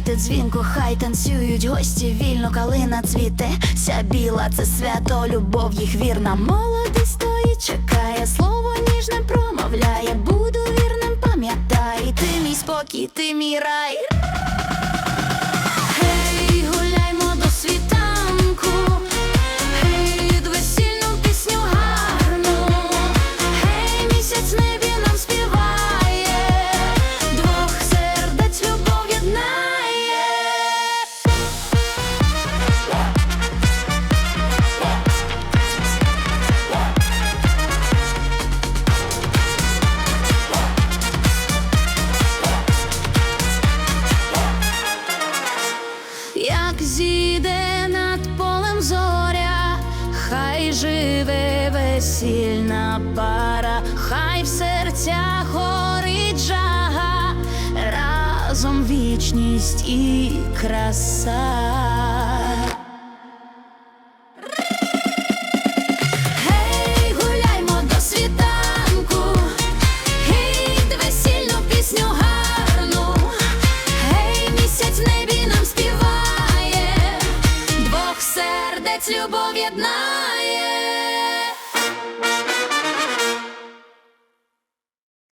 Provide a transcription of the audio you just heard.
Грайте дзвінку, хай танцюють гості, вільно калина цвіте. Ся біла це свято, любов їх вірна. Молодість стоїть, чекає, слово ніжне промовляє. Буду вірним, пам'ятай, ти мій спокій, ти мій рай. Як зійде над полем зоря, хай живе весільна пара, хай в серцях горить жага, разом вічність і краса. Отець любов'єднає.